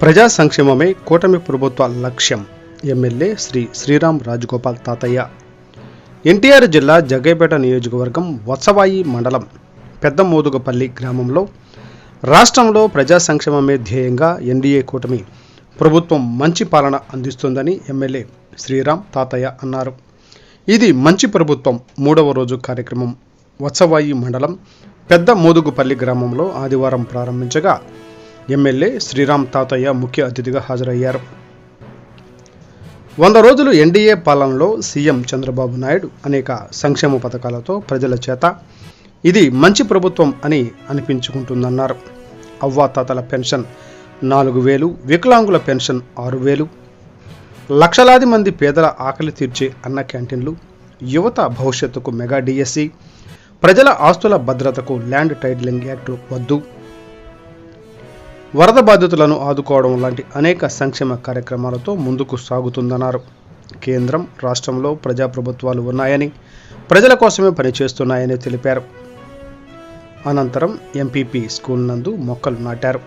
ప్రజా సంక్షేమమే కూటమి ప్రభుత్వ లక్ష్యం. ఎమ్మెల్యే శ్రీ శ్రీరామ్ రాజగోపాల్ తాతయ్య. ఎన్టీఆర్ జిల్లా జగ్గైపేట నియోజకవర్గం వత్సవాయి మండలం పెద్ద మోదుగపల్లి గ్రామంలో రాష్ట్రంలో ప్రజా సంక్షేమమే ధ్యేయంగా ఎన్డీఏ కూటమి ప్రభుత్వం మంచి పాలన అందిస్తుందని ఎమ్మెల్యే శ్రీరామ్ తాతయ్య అన్నారు. ఇది మంచి ప్రభుత్వం మూడవ రోజు కార్యక్రమం. వత్సవాయి మండలం పెద్ద మోదుగుపల్లి గ్రామంలో ఆదివారం ప్రారంభించగా ఎమ్మెల్యే శ్రీరామ్ తాతయ్య ముఖ్య అతిథిగా హాజరయ్యారు. వంద రోజులు ఎన్డీఏ పాలనలో సీఎం చంద్రబాబు నాయుడు అనేక సంక్షేమ పథకాలతో ప్రజల చేత ఇది మంచి ప్రభుత్వం అని అనిపించుకుంటుందన్నారు. అవ్వాతాతల పెన్షన్ నాలుగు వేలు వికలాంగుల పెన్షన్ ఆరు వేలు లక్షలాది మంది పేదల ఆకలి తీర్చే అన్న క్యాంటీన్లు యువత భవిష్యత్తుకు మెగా డిఎస్సి ప్రజల ఆస్తుల భద్రతకు ల్యాండ్ టైటిలింగ్ యాక్ట్ వద్దు వరద బాధితులను ఆదుకోవడం లాంటి అనేక సంక్షేమ కార్యక్రమాలతో ముందుకు సాగుతుందన్నారు. కేంద్రం రాష్ట్రంలో ప్రజాప్రభుత్వాలు ఉన్నాయని ప్రజల కోసమే పనిచేస్తున్నాయని తెలిపారు. అనంతరం ఎంపీపీ స్కూల్ నందు మొక్కలు నాటారు.